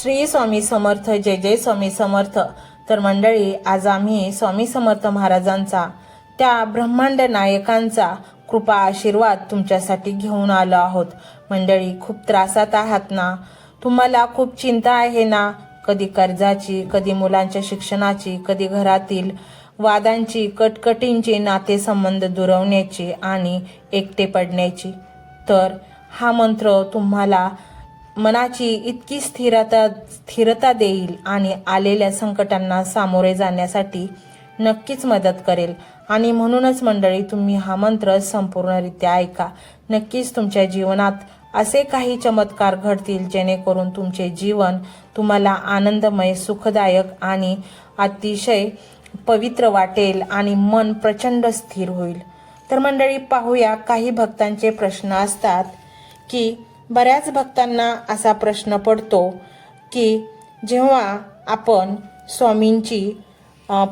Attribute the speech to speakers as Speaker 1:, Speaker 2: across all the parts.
Speaker 1: श्री स्वामी समर्थ जय जय स्वामी समर्थ. तर मंडळी आज आम्ही स्वामी समर्थ महाराजांचा त्या ब्रह्मांड नायकांचा कृपा आशीर्वाद तुमच्यासाठी घेऊन आलो आहोत. मंडळी खूप त्रासात आहात ना? तुम्हाला खूप चिंता आहे ना? कधी कर्जाची कधी मुलांच्या शिक्षणाची कधी घरातील वादांची कटकटींची नातेसंबंध दुरवण्याची आणि एकटे पडण्याची. तर हा मंत्र तुम्हाला मनाची इतकी स्थिरता स्थिरता देईल आणि आलेल्या संकटांना सामोरे जाण्यासाठी नक्कीच मदत करेल. आणि म्हणूनच मंडळी तुम्ही हा मंत्र संपूर्णरित्या ऐका. नक्कीच तुमच्या जीवनात असे काही चमत्कार घडतील जेणेकरून तुमचे जीवन तुम्हाला आनंदमय सुखदायक आणि अतिशय पवित्र वाटेल आणि मन प्रचंड स्थिर होईल. तर मंडळी पाहूया काही भक्तांचे प्रश्न असतात की बऱ्याच भक्तांना असा प्रश्न पडतो की जेव्हा आपण स्वामींची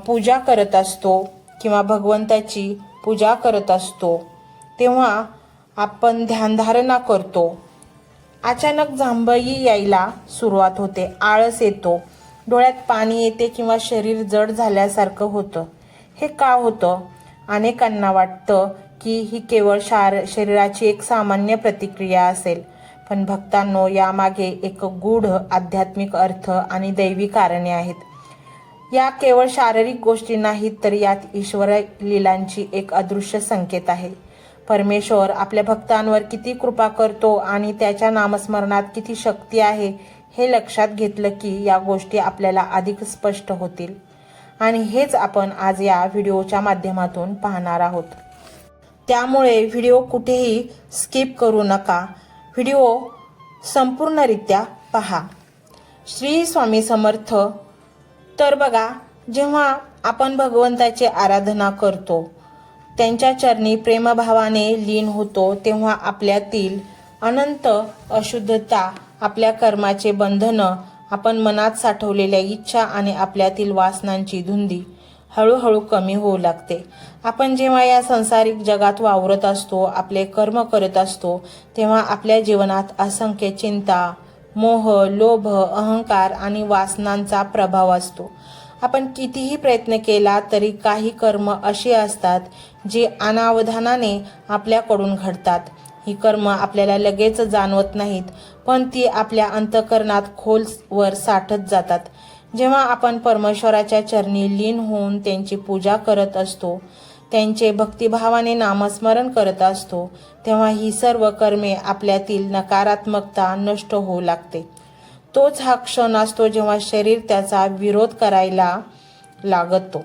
Speaker 1: पूजा करत असतो किंवा भगवंताची पूजा करत असतो तेव्हा आपण ध्यानधारणा करतो. अचानक जांभई यायला सुरुवात होते आळस येतो डोळ्यात पाणी येते किंवा शरीर जड झाल्यासारखं होतं. हे का होतं? अनेकांना वाटतं की ही केवळ शार शरीराची एक सामान्य प्रतिक्रिया असेल. पण भक्तांनो यामागे एक गूढ आध्यात्मिक अर्थ आणि दैवी कारणे आहेत. या केवळ शारीरिक गोष्टी नाहीत तर यात ईश्वर लीलांची एक अदृश्य संकेत आहे. परमेश्वर आपल्या भक्तांवर किती कृपा करतो आणि त्याच्या नामस्मरणात किती शक्ती आहे हे लक्षात घेतलं की या गोष्टी आपल्याला अधिक स्पष्ट होतील. आणि हेच आपण आज या व्हिडिओच्या माध्यमातून पाहणार आहोत. त्यामुळे व्हिडिओ कुठेही स्किप करू नका. व्हिडिओ संपूर्णरित्या पहा. श्री स्वामी समर्थ तर बघा जेव्हा आपण भगवंताची आराधना करतो त्यांच्या चरणी प्रेमभावाने लीन होतो तेव्हा आपल्यातील अनंत अशुद्धता आपल्या कर्माचे बंधनं आपण मनात साठवलेल्या इच्छा आणि आपल्यातील वासनांची धुंदी हळूहळू कमी होऊ लागते. आपण जेव्हा या संसारिक जगात वावरत असतो आपले कर्म करत असतो तेव्हा आपल्या जीवनात असंख्य चिंता मोह लोभ अहंकार आणि वासनांचा प्रभाव असतो. आपण कितीही प्रयत्न केला तरी काही कर्म अशी असतात जी अनावधानाने आपल्याकडून घडतात. ही कर्म आपल्याला लगेच जाणवत नाहीत पण ती आपल्या अंतकरणात खोलवर साठत जातात. जेव्हा आपण परमेश्वराच्या चरणी लीन होऊन त्यांची पूजा करत असतो त्यांचे भक्तिभावाने नामस्मरण करत असतो तेव्हा ही सर्व कर्मे आपल्यातील नकारात्मकता नष्ट होऊ लागते. तोच हा क्षण असतो जेव्हा शरीर त्याचा विरोध करायला लागतो.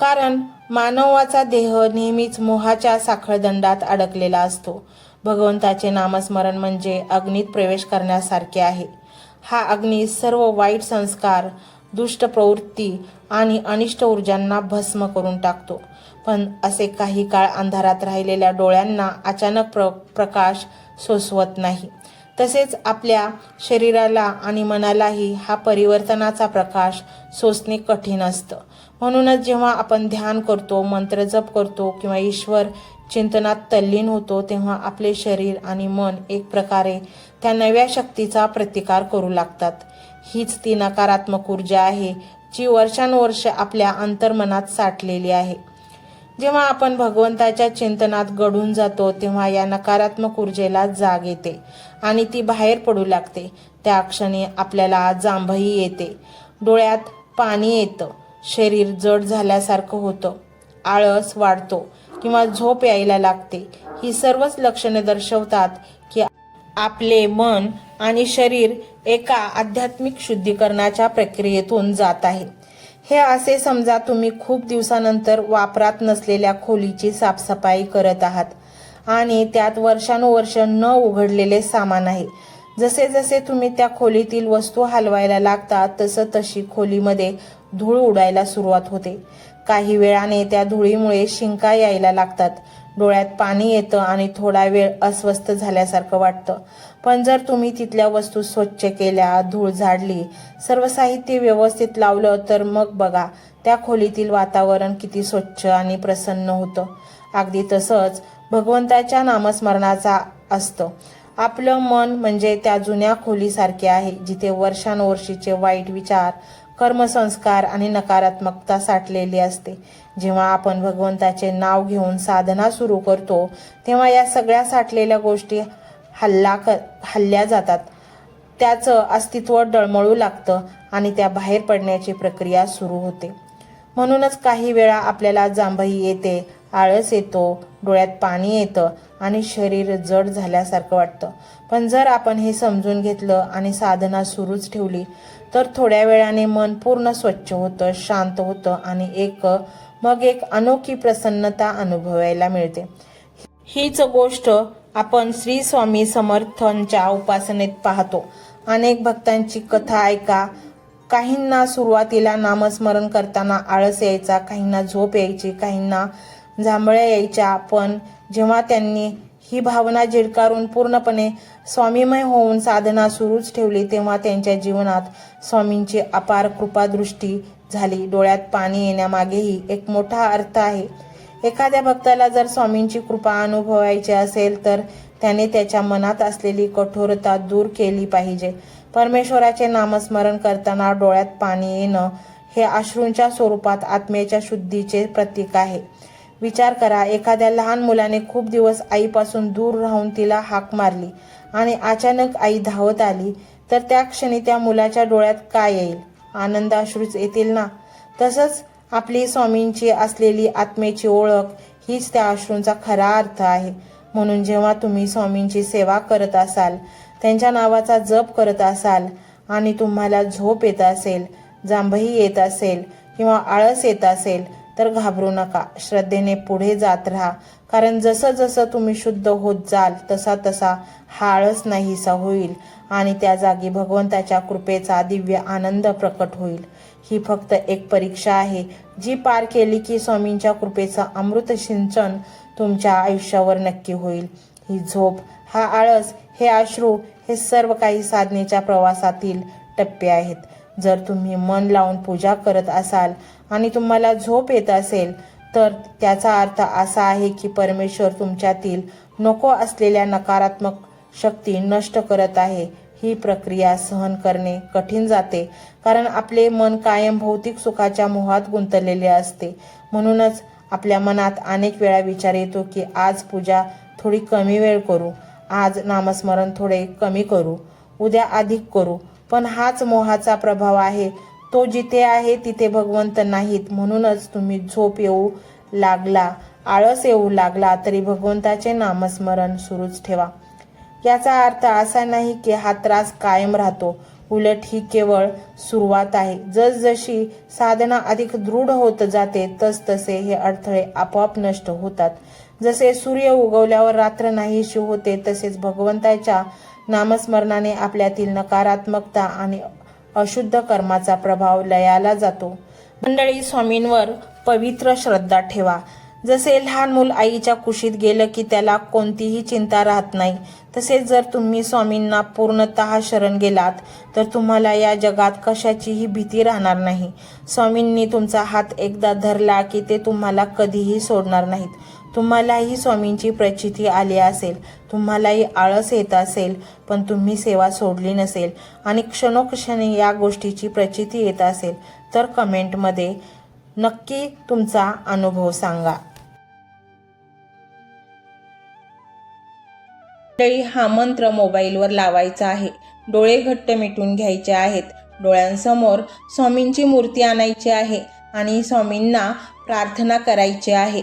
Speaker 1: कारण मानवाचा देह नेहमीच मोहाच्या साखळदंडात अडकलेला असतो. भगवंताचे नामस्मरण म्हणजे अग्नीत प्रवेश करण्यासारखे आहे. हा अग्नी सर्व वाईट संस्कार दुष्ट प्रवृत्ती आणि अनिष्ट ऊर्जांना भस्म करून टाकतो. पण असे काही काळ अंधारात राहिलेल्या डोळ्यांना अचानक प्र प्रकाश सोसवत नाही. तसेच आपल्या शरीराला आणि मनालाही हा परिवर्तनाचा प्रकाश सोसणे कठीण असतं. म्हणूनच जेव्हा आपण ध्यान करतो मंत्रजप करतो किंवा ईश्वर चिंतनात तल्लीन होतो तेव्हा आपले शरीर आणि मन एक प्रकारे त्या नव्या शक्तीचा प्रतिकार करू लागतात. हीच ती नकारात्मक ऊर्जा आहे जी वर्षानुवर्ष आपल्या अंतर्मनात साठलेली आहे. जेव्हा आपण भगवंताच्या चिंतनात गढून जातो तेव्हा या नकारात्मक ऊर्जेला जाग येते आणि ती बाहेर पडू लागते. त्या क्षणी आपल्याला जांभही येते. डोळ्यात पाणी येतं. शरीर जड झाल्यासारखं होतं. आळस वाढतो किंवा झोप यायला लागते. ही सर्वच लक्षणे दर्शवतात आपले मन आणि शरीर एका आध्यात्मिक शुद्धीकरणाच्या प्रक्रियेतून जात आहे हे असे समजा तुम्ही खूप दिवसानंतर वापरात नसलेल्या खोलीची साफसफाई करत आहात आणि त्यात वर्षानुवर्ष न उघडलेले सामान आहे. जसे जसे तुम्ही त्या खोलीतील वस्तू हलवायला लागता तसं तशी खोलीमध्ये धूळ उडायला सुरुवात होते. काही वेळाने त्या धुळीमुळे शिंका यायला लागतात डोळ्यात पाणी येतं आणि थोडा वेळ अस्वस्थ झाल्यासारखं वाटतं. पण जर तुम्ही तिथल्या वस्तू स्वच्छ केल्या धूळ झाडली सर्व साहित्य व्यवस्थित लावलं तर मग बघा त्या खोलीतील वातावरण किती स्वच्छ आणि प्रसन्न होतं. अगदी तसंच भगवंताच्या नामस्मरणाचा असतं. आपलं मन म्हणजे त्या जुन्या खोलीसारखे आहे जिथे वर्षानुवर्षीचे वाईट विचार कर्मसंस्कार आणि नकारात्मकता साठलेली असते. जेव्हा आपण भगवंताचे नाव घेऊन साधना सुरू करतो तेव्हा या सगळ्या साठलेल्या गोष्टी हल्ला क हल्ल्या जातात. त्याचं अस्तित्व डळमळू लागतं आणि त्या बाहेर पडण्याची प्रक्रिया सुरू होते. म्हणूनच काही वेळा आपल्याला जांभई येते आळस येतो डोळ्यात पाणी येतं आणि शरीर जड झाल्यासारखं वाटतं. पण जर आपण हे समजून घेतलं आणि साधना सुरूच ठेवली तर थोड्या वेळाने मन पूर्ण स्वच्छ होतं शांत होतं आणि एक मग एक अनोखी प्रसन्नता अनुभवायला मिळते. हीच गोष्ट आपण श्री स्वामी समर्थांच्या उपासनेत पाहतो. अनेक भक्तांची कथा ऐका. काहींना सुरुवातीला नामस्मरण करताना आळस यायचा काहींना झोप यायची काहींना जांभळ्या यायच्या. पण जेव्हा त्यांनी ही भावना झिडकारून पूर्णपणे स्वामीमय होऊन साधना सुरूच ठेवली तेव्हा त्यांच्या जीवनात स्वामींची अपार कृपादृष्टी झाली. डोळ्यात पाणी येण्यामागेही एक मोठा अर्थ आहे. एखाद्या भक्ताला जर स्वामींची कृपा अनुभवायची असेल तर त्याने त्याच्या मनात असलेली कठोरता दूर केली पाहिजे. परमेश्वराचे नामस्मरण करताना डोळ्यात पाणी येणं हे अश्रूंच्या स्वरूपात आत्म्याच्या शुद्धीचे प्रतीक आहे. विचार करा एखाद्या लहान मुलाने खूप दिवस आईपासून दूर राहून तिला हाक मारली आणि अचानक आई धावत आली तर त्या क्षणी त्या मुलाच्या डोळ्यात काय येईल? आनंदाश्रूच येतील ना? तसंच आपली स्वामींची असलेली आत्मेची ओळख हीच त्या अश्रूंचा खरा अर्थ आहे. म्हणून जेव्हा तुम्ही स्वामींची सेवा करत असाल त्यांच्या नावाचा जप करत असाल आणि तुम्हाला झोप येत असेल जांभही येत असेल किंवा आळस येत असेल तर घाबरू नका. श्रद्धेने पुढे जात राहा. कारण जसं जसं तुम्ही शुद्ध होत जाल तसा तसा हा आळस नाहीसा होईल आणि त्या जागी भगवंताच्या कृपेचा दिव्य आनंद प्रकट होईल. ही फक्त एक परीक्षा आहे जी पार केली की स्वामींच्या कृपेचं अमृत सिंचन तुमच्या आयुष्यावर नक्की होईल. ही झोप हा आळस हे अश्रू हे सर्व काही साधनेच्या प्रवासातील टप्पे आहेत. जर तुम्ही मन लावून पूजा करत असाल आणि तुम्हाला झोप येत असेल तर त्याचा अर्थ असा आहे की परमेश्वर तुमच्यातील नको असलेल्या नकारात्मक शक्ती नष्ट करत आहे. ही प्रक्रिया सहन करणे कठीण जाते कारण आपले मन कायम भौतिक सुखाच्या मोहात गुंतलेले असते. म्हणूनच आपल्या मनात अनेक वेळा विचार येतो की आज पूजा थोडी कमी वेळ करू आज नामस्मरण थोडे कमी करू उद्या अधिक करू. पण हाच मोहाचा प्रभाव आहे तो जिथे आहे तिथे भगवंत नाहीत. म्हणूनच तुम्ही झोप येऊ लागला आळस येऊ लागला तरी भगवंताचे नामस्मरण सुरूच ठेवा. याचा अर्थ असा नाही की हा त्रास कायम राहतो. उलट ही केवळ सुरुवात आहे. जसजशी साधना अधिक दृढ होत जाते तस तसे हे अडथळे आपोआप नष्ट होतात. जसे सूर्य उगवल्यावर रात्र नाहीशी होते तसेच भगवंताच्या नामस्मरणाने आपल्यातील नकारात्मकता आणि अशुद्ध कर्माचा प्रभाव लयाला जातो. मंडळी स्वामींवर पवित्र श्रद्धा ठेवा. जसे लहान मूल आईच्या कुशीत गेलं की त्याला कोणतीही चिंता राहत नाही तसेच जर तुम्ही स्वामींना पूर्णतः शरण गेलात तर तुम्हाला या जगात कशाचीही भीती राहणार नाही. स्वामींनी तुमचा हात एकदा धरला की ते तुम्हाला कधीही सोडणार नाहीत. तुम्हालाही स्वामींची प्रचिती आली असेल. तुम्हालाही आळस येत असेल पण तुम्ही सेवा सोडली नसेल आणि क्षणोक्षणी या गोष्टीची प्रचिती येत असेल तर कमेंटमध्ये नक्की तुमचा अनुभव सांगा. मंडळी हा मंत्र मोबाईलवर लावायचा आहे. डोळे घट्ट मिटून घ्यायचे आहेत. डोळ्यांसमोर स्वामींची मूर्ती आणायची आहे आणि स्वामींना प्रार्थना करायची आहे.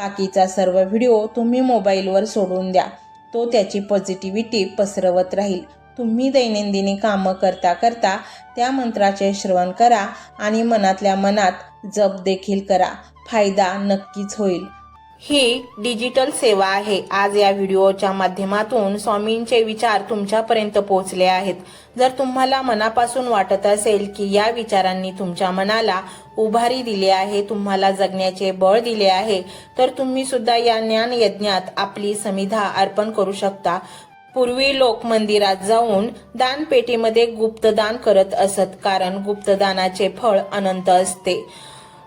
Speaker 1: बाकीचा सर्व व्हिडिओ तुम्ही मोबाईलवर सोडून द्या. तो त्याची पॉझिटिव्हिटी पसरवत राहील. तुम्ही दैनंदिनी कामं करता करता त्या मंत्राचे श्रवण करा आणि मनातल्या मनात जप देखील करा. फायदा नक्कीच होईल. ही डिजिटल सेवा आहे. आज या व्हिडिओच्या माध्यमातून स्वामींचे विचार तुमच्यापर्यंत पोहोचले आहेत. जर तुम्हाला मनापासून वाटत असेल की या विचारांनी तुमच्या मनाला उभारी दिली आहे तुम्हाला जगण्याचे बळ दिले आहे तर तुम्ही सुद्धा या ज्ञान यज्ञात आपली समिधा अर्पण करू शकता. पूर्वी लोक मंदिरात जाऊन दानपेटीमध्ये गुप्तदान करत असत कारण गुप्तदानाचे फळ अनंत असते.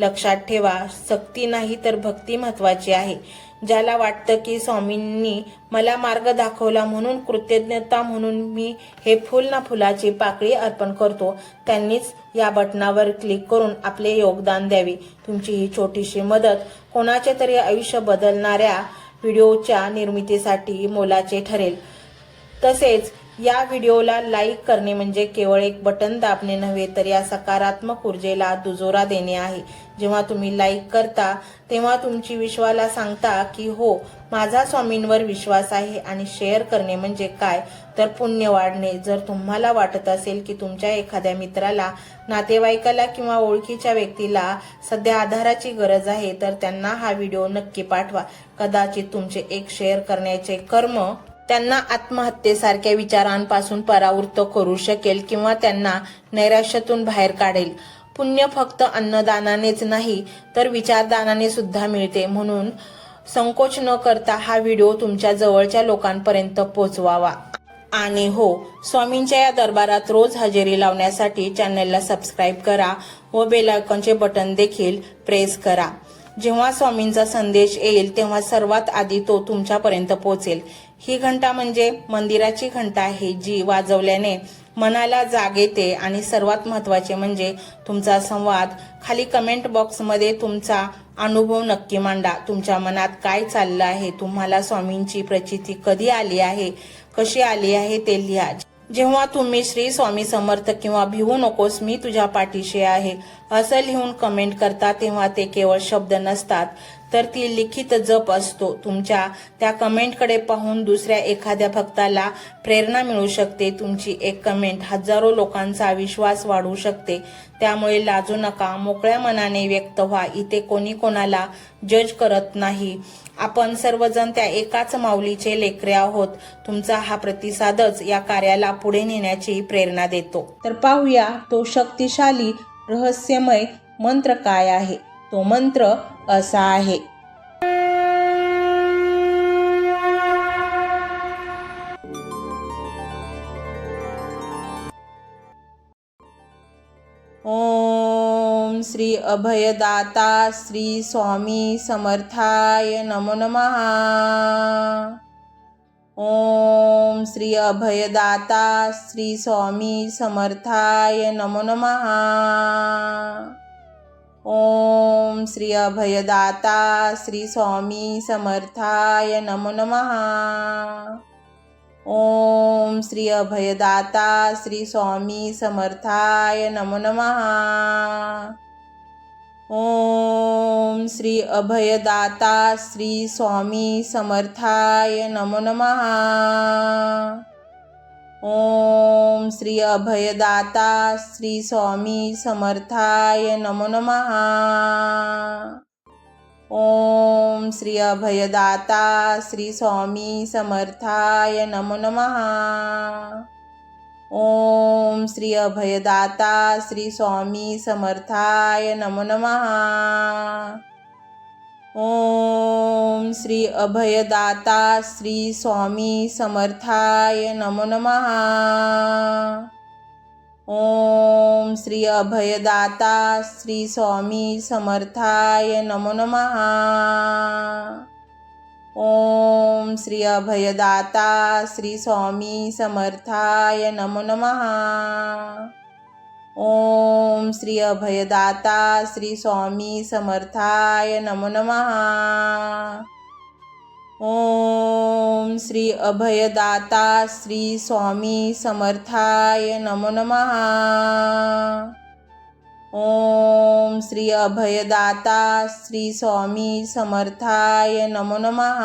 Speaker 1: लक्षात ठेवा सक्ती नाही तर भक्ती महत्वाची आहे. ज्याला वाटतं की स्वामींनी मला मार्ग दाखवला म्हणून कृतज्ञता म्हणून मी हे फुल ना फुलाची पाकळी अर्पण करतो त्यांनीच या बटनावर क्लिक करून आपले योगदान द्यावे. तुमची ही छोटीशी मदत कोणाचे तरी आयुष्य बदलणाऱ्या व्हिडिओच्या निर्मितीसाठी मोलाचे ठरेल. तसेच या व्हिडिओला लाईक करणे म्हणजे केवळ एक बटन दाबणे नव्हे तर या सकारात्मक ऊर्जेला दुजोरा देणे आहे. जेव्हा तुम्ही लाईक करता तेव्हा तुमची विश्वाला सांगता की हो माझा स्वामींवर विश्वास आहे आणि शेअर करणे म्हणजे काय? तर पुण्य वाढणे. जर तुम्हाला वाटत असेल की तुमच्या एखाद्या मित्राला नातेवाईकाला किंवा ओळखीच्या व्यक्तीला सध्या आधाराची गरज आहे तर त्यांना हा व्हिडिओ नक्की पाठवा. कदाचित तुमचे एक शेअर करण्याचे कर्म त्यांना आत्महत्येसारख्या विचारांपासून परावृत्त करू शकेल किंवा त्यांना नैराश्यातून बाहेर काढेल. पुण्य फक्त अन्नदानानेच नाही तर विचारदानाने सुद्धा मिळते. म्हणून संकोच न करता हा व्हिडिओ तुमच्या जवळच्या लोकांपर्यंत पोहोचवावा आणि हो स्वामींच्या या दरबारात रोज हजेरी लावण्यासाठी चॅनलला सबस्क्राईब करा व बेलायकॉनचे बटन देखील प्रेस करा. जेव्हा स्वामींचा संदेश येईल तेव्हा सर्वात आधी तो तुमच्यापर्यंत पोहोचेल ही घंटा म्हणजे मंदिराची घंटा आहे जी वाजवल्याने मनाला जाग येते आणि सर्वात महत्त्वाचे म्हणजे तुमचा संवाद. खाली कमेंट बॉक्समध्ये तुमचा अनुभव नक्की मांडा. तुमच्या मनात काय चाललं आहे? तुम्हाला स्वामींची प्रचिती कधी आली आहे? कशी आली आहे ते लिहा. जेव्हा तुम्ही श्री स्वामी समर्थ किंवा भिवू नकोस मी तुझ्या पाठीशी आहे. असं लिहून कमेंट करता तेव्हा ते केवळ शब्द नसतात. तर ती लिखित जप असतो. तुमच्या त्या कमेंटकडे पाहून दुसऱ्या एखाद्या भक्ताला प्रेरणा मिळू शकते. तुमची एक कमेंट हजारो लोकांचा विश्वास वाढू शकते. त्यामुळे लाजू नका मोकळ्या मनाने व्यक्त व्हा. इथे कोणी कोणाला जज करत नाही. आपण सर्वजण त्या एकाच माऊलीचे लेकरे आहोत. तुमचा हा प्रतिसादच या कार्याला पुढे नेण्याची प्रेरणा देतो. तर पाहूया तो शक्तिशाली रहस्यमय मंत्र काय आहे. तो मंत्र असा आहे. ओम श्री अभयदाता श्री स्वामी समर्थाय नमो नमः. ओम श्री अभयदाता श्री स्वामी समर्थाय नमो नमः. ओम श्री अभयदाता श्री स्वामी समर्थाय नमो नमः। ओम श्री अभयदाता श्री स्वामी समर्थाय नमो नमः। ओम श्री अभयदाता श्री स्वामी समर्थाय नमो नमः। ओम श्री अभयदाता श्री स्वामी समर्थाय नमो नमः। ओम श्री अभयदाता श्री स्वामी समर्थाय नमो नमः। ओम श्री अभयदाता श्री स्वामी समर्थाय नमो नमः। ओम श्री अभयदाता श्री स्वामी समर्थाय नमो नमः। ओम श्री अभयदाता श्री स्वामी समर्थाय नमो नमः। ओम श्री अभयदाता श्री स्वामी समर्थाय नमो नमः। ओम श्री अभयदाता श्री स्वामी समर्थाय नमो नमः. ओम श्री अभयदाता श्री स्वामी समर्थाय नमो नमः. ओम श्री अभयदाता श्री स्वामी समर्थाय नमो नमः.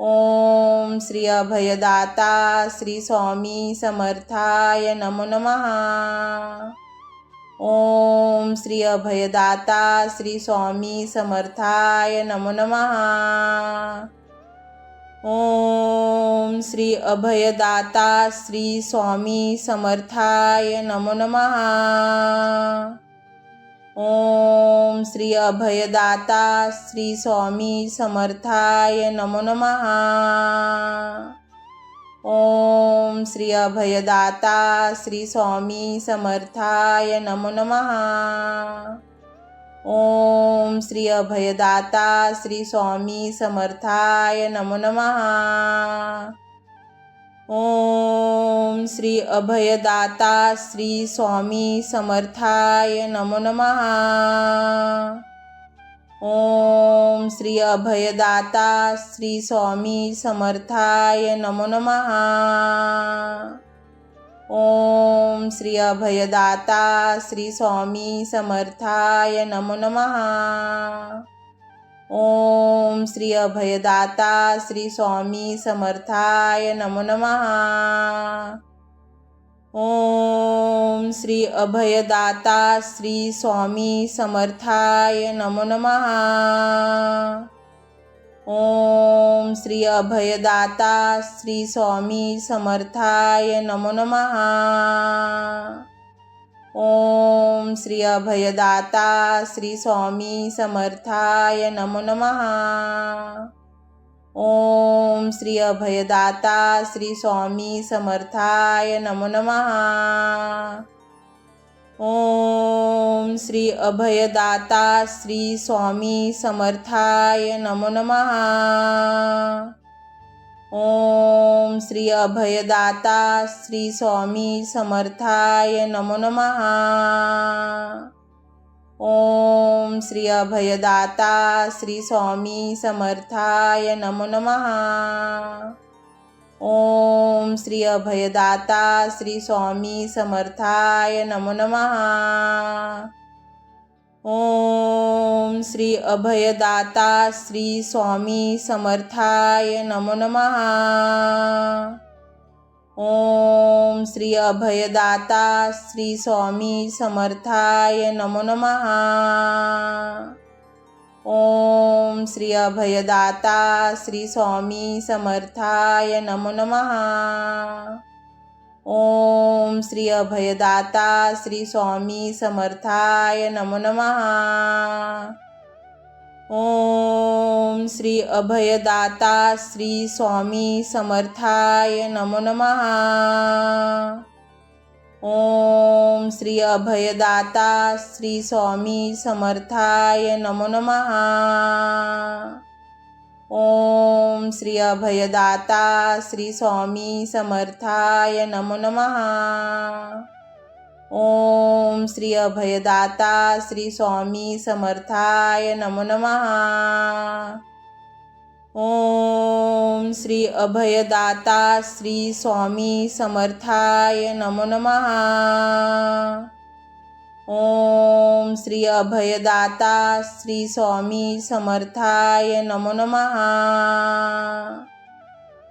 Speaker 1: ओम श्री अभयदाता श्री स्वामी समर्थाय नमो नमः. ओम श्री अभयदाता श्री स्वामी समर्थाय नमो नमः. ओम श्री अभयदाता श्री स्वामी समर्थाय नमो नमः. ओम श्री अभयदाता श्री स्वामी समर्थाय नमो नमः. ओम श्री अभयदाता श्री स्वामी समर्थाय नमो नमः. ओम श्री अभयदाता श्री स्वामी समर्थाय नमो नमः. ओम श्री अभयदाता श्री स्वामी समर्थाय नमो नमः. ओम श्री अभयदाता श्री स्वामी समर्थाय नमो नमः. ओम श्री अभयदाता श्री स्वामी समर्थाय नमो नमः. ओम श्री अभयदाता श्री स्वामी समर्थाय नमो नमः. ओम श्री अभयदाता श्री स्वामी समर्थाय नमो नमः. ओम श्री अभयदाता श्री स्वामी समर्थाय नमो नमः. ओम श्री अभयदाता श्री स्वामी समर्थाय नमो नमः. ओम श्री अभयदाता श्री स्वामी समर्थाय नमो नमः. ओम श्री अभयदाता श्री स्वामी समर्थाय नमो नमः. ओम श्री अभयदाता श्री स्वामी समर्थाय नमो नमः. ओम श्री अभयदाता श्री स्वामी समर्थाय नमो नमः. ओम श्री अभयदाता श्री स्वामी समर्थाय नमो नमः. ओम श्री अभयदाता श्री स्वामी समर्थाय नमो नमः। ओम श्री अभयदाता श्री स्वामी समर्थाय नमो नमः। ओम श्री अभयदाता श्री स्वामी समर्थाय नमो नमः। ओम श्री अभयदाता श्री स्वामी समर्थाय नमो नमः. ओम श्री अभयदाता श्री स्वामी समर्थाय नमो नमः. ओम श्री अभयदाता श्री स्वामी समर्थाय नमो नमः. ओम श्री अभयदाता श्री स्वामी समर्थाय नमो नमः. ओम श्री अभयदाता श्री स्वामी समर्थाय नमो नमः. ओम श्री अभयदाता श्री स्वामी समर्थाय नमो नमः. ओम श्री अभयदाता श्री स्वामी समर्थाय नमो नमः.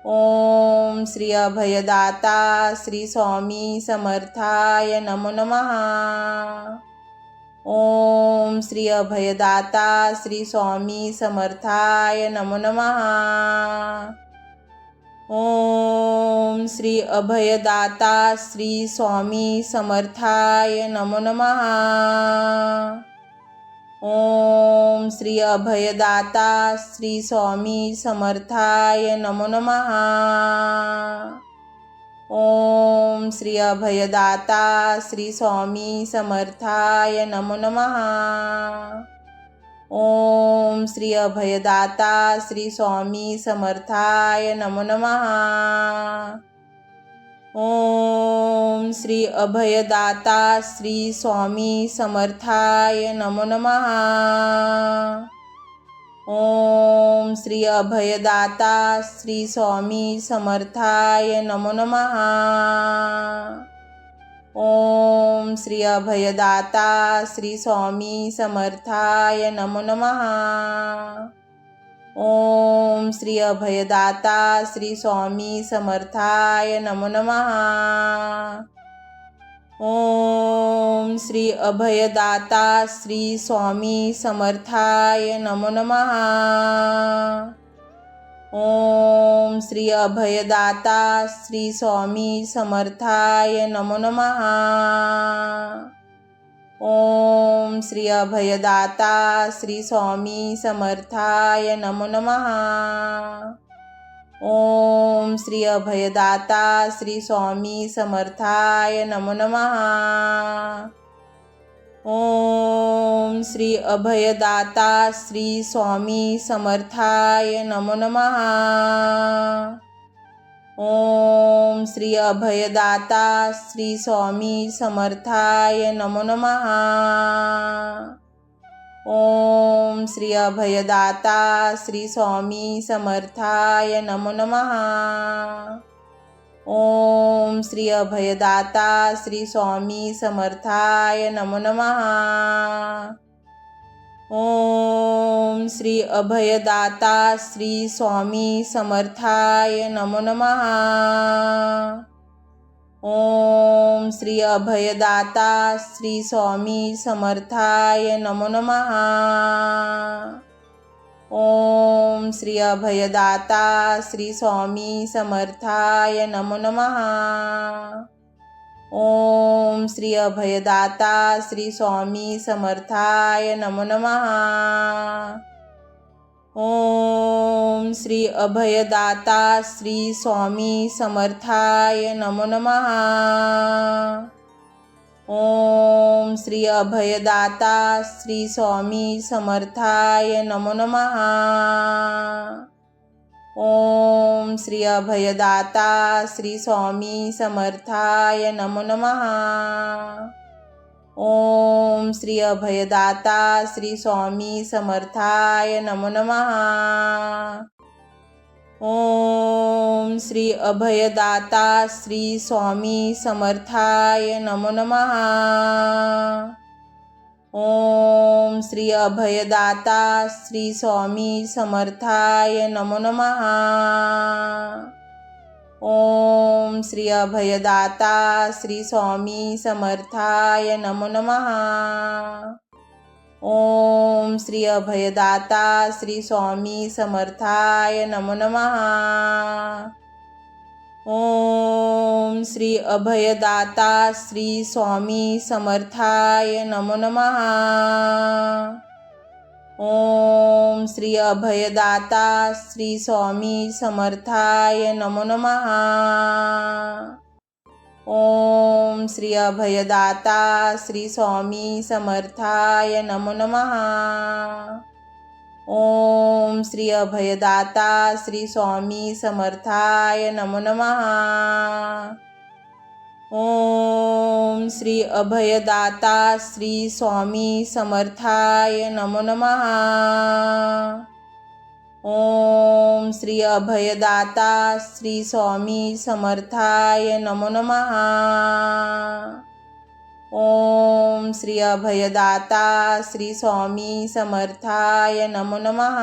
Speaker 1: ओम श्री अभयदाता श्री स्वामी समर्थाय नमो नमः. ओम श्री अभयदाता श्री स्वामी समर्थाय नमो नमः. ओम श्री अभयदाता श्री स्वामी समर्थाय नमो नमः. ओम श्री अभयदाता श्री स्वामी समर्थाय नमो नमः. ओम श्री अभयदाता श्री स्वामी समर्थाय नमो नमः. ओम श्री अभयदाता श्री स्वामी समर्थाय नमो नमहा ओम श्री अभयदाता श्री स्वामी समर्थाय नमो नमहा ओम श्री अभयदाता श्री स्वामी समर्थाय नमो नमहा ओम श्री अभयदाता श्री स्वामी समर्थाय नमो नमः. ओम श्री अभयदाता श्री स्वामी समर्थाय नमो नमः. ओम श्री अभयदाता श्री स्वामी समर्थाय नमो नमः. ओम श्री अभयदाता श्री स्वामी समर्थाय नमो नमः. ओम श्री अभयदाता श्री स्वामी समर्थाय नमो नमः. ओम श्री अभयदाता श्री स्वामी समर्थाय नमो नमः. ओम श्री अभयदाता श्री स्वामी समर्थाय नमो नमः। ओम श्री अभयदाता श्री स्वामी समर्थाय नमो नमः। ओम श्री अभयदाता श्री स्वामी समर्थाय नमो नमः। ओम श्री अभयदाता श्री स्वामी समर्थाय नमो नमः. ओम श्री अभयदाता श्री स्वामी समर्थाय नमो नमः. ओम श्री अभयदाता श्री स्वामी समर्थाय नमो नमः. ओम श्री अभयदाता श्री स्वामी समर्थाय नमो नमः. ओम श्री अभयदाता श्री स्वामी समर्थाय नमो नमः. ओम श्री अभयदाता श्री स्वामी समर्थाय नमो नमः. ओम श्री अभयदाता श्री स्वामी समर्थाय नमो नमः. ओम श्री अभयदाता श्री स्वामी समर्थाय नमो नमः. ओम श्री अभयदाता श्री स्वामी समर्थाय नमो नमः. ओम श्री अभयदाता श्री स्वामी समर्थाय नमो नमः। ओम श्री अभयदाता श्री स्वामी समर्थाय नमो नमः। ओम श्री अभयदाता श्री स्वामी समर्थाय नमो नमः। ओम श्री अभयदाता श्री स्वामी समर्थाय नमो नमः. ओम श्री अभयदाता श्री स्वामी समर्थाय नमो नमः. ओम श्री अभयदाता श्री स्वामी समर्थाय नमो नमः. ओम श्री अभयदाता श्री स्वामी समर्थाय नमो नमः. ओम श्री अभयदाता श्री स्वामी समर्थाय नमो नमः. ओम श्री अभयदाता श्री स्वामी समर्थाय नमो नमः. ओम श्री अभयदाता श्री स्वामी समर्थाय नमो नमः. ओम श्री अभयदाता श्री स्वामी समर्थाय नमो नमः.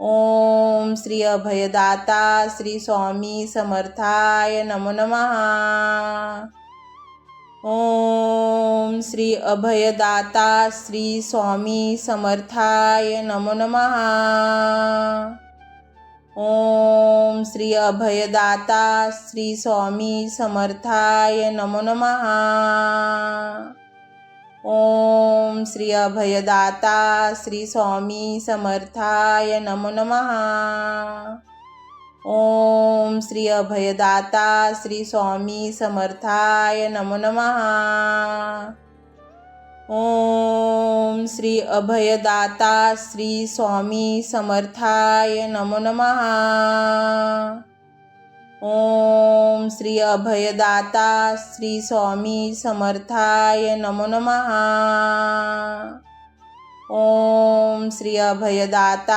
Speaker 1: ओम श्री अभयदाता श्री स्वामी समर्थाय नमो नमः. ओम श्री अभयदाता श्री स्वामी समर्थाय नमो नमः. ओम श्री अभयदाता श्री स्वामी समर्थाय नमो नमः. ओम श्री अभयदाता श्री स्वामी समर्थाय नमो नमः. ओम श्री अभयदाता श्री स्वामी समर्थाय नमो नमः. ओम श्री अभयदाता श्री स्वामी समर्थाय नमो नमः. ओम श्री अभयदाता श्री स्वामी समर्थाय नमो नमः. ओम श्री अभयदाता